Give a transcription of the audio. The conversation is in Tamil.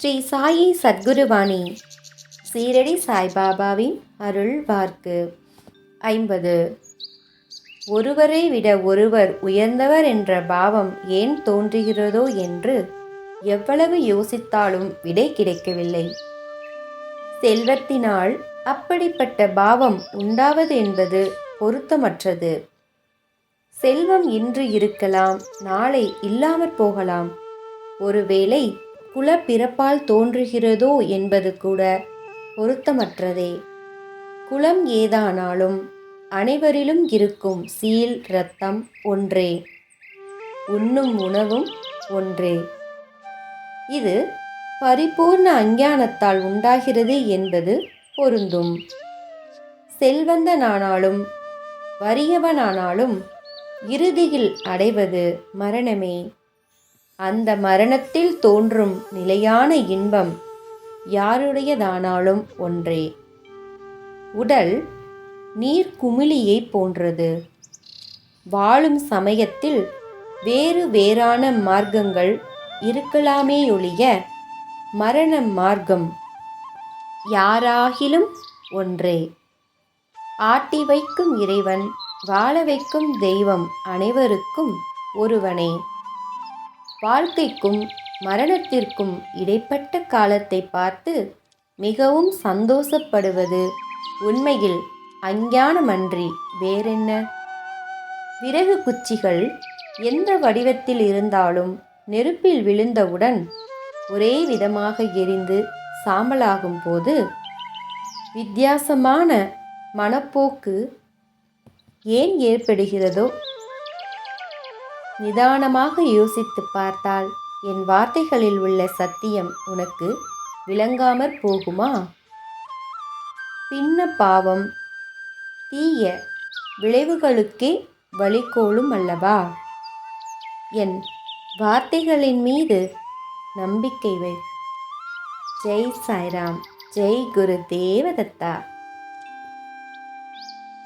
ஸ்ரீ சாயி சத்குருவாணி. சீரடி சாய்பாபாவின் அருள் வார்க்கு. ஐம்பது. ஒருவரை விட ஒருவர் உயர்ந்தவர் என்ற பாவம் ஏன் தோன்றுகிறதோ என்று எவ்வளவு யோசித்தாலும் விடை கிடைக்கவில்லை. செல்வத்தினால் அப்படிப்பட்ட பாவம் உண்டாவது என்பது பொருத்தமற்றது. செல்வம் இன்று இருக்கலாம் நாளை இல்லாமற் போகலாம். ஒருவேளை குலப்பிறப்பால் தோன்றுகிறதோ என்பது கூட பொருத்தமற்றதே. குலம் ஏதானாலும் அனைவரிலும் இருக்கும் சீல் இரத்தம் ஒன்றே. உண்ணும் உணவும் ஒன்றே. இது பரிபூர்ண அஞ்ஞானத்தால் உண்டாகிறது என்பது பொருந்தும். செல்வந்தனானாலும் வறியவனானாலும் இறுதியில் அடைவது மரணமே. அந்த மரணத்தில் தோன்றும் நிலையான இன்பம் யாருடையதானாலும் ஒன்றே. உடல் நீர் குமிழியை போன்றது. வாழும் சமயத்தில் வேறு வேறான மார்க்கங்கள் இருக்கலாமேயொழிய மரண மார்க்கம் யாராகிலும் ஒன்றே. ஆட்டி வைக்கும் இறைவன் வாழ வைக்கும் தெய்வம் அனைவருக்கும் ஒருவனே. வாழ்க்கைக்கும் மரணத்திற்கும் இடைப்பட்ட காலத்தை பார்த்து மிகவும் சந்தோஷப்படுவது உண்மையில் அஞ்ஞானமன்றி வேறென்ன? விறகு குச்சிகள் எந்த வடிவத்தில் இருந்தாலும் நெருப்பில் விழுந்தவுடன் ஒரே விதமாக எரிந்து சாம்பலாகும் போது வித்தியாசமான மனப்போக்கு ஏன் ஏற்படுகிறதோ நிதானமாக யோசித்து பார்த்தால் என் வார்த்தைகளில் உள்ள சத்தியம் உனக்கு விளங்காமற் போகுமா? பின்ன பாவம். தீய விளைவுகளுக்கே வழிகோலும் அல்லவா? என் வார்த்தைகளின் மீது நம்பிக்கை வை. ஜெய் சாய்ராம். ஜெய் குரு தேவதத்தா.